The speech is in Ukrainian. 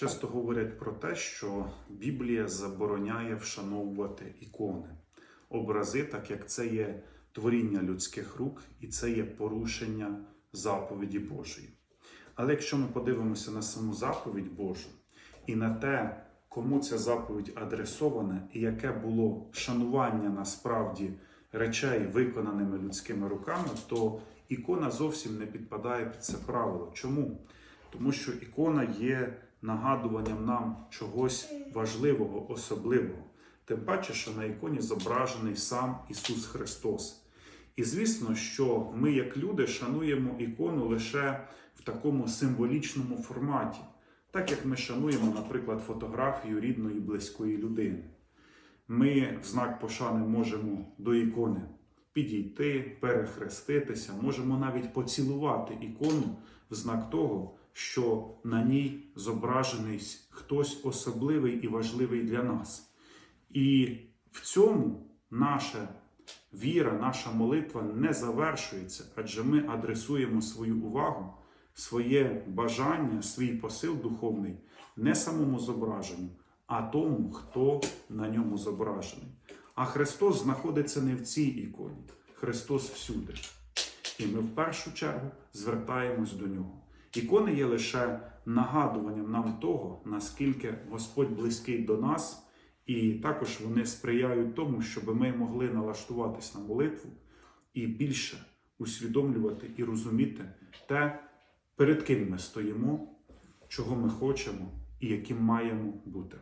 Часто говорять про те, що Біблія забороняє вшановувати ікони, образи, так як це є творіння людських рук і це є порушення заповіді Божої. Але якщо ми подивимося на саму заповідь Божу і на те, кому ця заповідь адресована, і яке було шанування насправді речей, виконаними людськими руками, то ікона зовсім не підпадає під це правило. Чому? Тому що ікона є нагадуванням нам чогось важливого, особливого. Тим паче, що на іконі зображений сам Ісус Христос. І звісно, що ми, як люди, шануємо ікону лише в такому символічному форматі, так як ми шануємо, наприклад, фотографію рідної близької людини. Ми в знак пошани можемо до ікони підійти, перехреститися, можемо навіть поцілувати ікону в знак того, що на ній зображений хтось особливий і важливий для нас. І в цьому наша віра, наша молитва не завершується, адже ми адресуємо свою увагу, своє бажання, свій посил духовний не самому зображенню, а тому, хто на ньому зображений. А Христос знаходиться не в цій іконі, Христос всюди. І ми в першу чергу звертаємось до нього. Ікони є лише нагадуванням нам того, наскільки Господь близький до нас, і також вони сприяють тому, щоб ми могли налаштуватись на молитву і більше усвідомлювати і розуміти те, перед ким ми стоїмо, чого ми хочемо і яким маємо бути.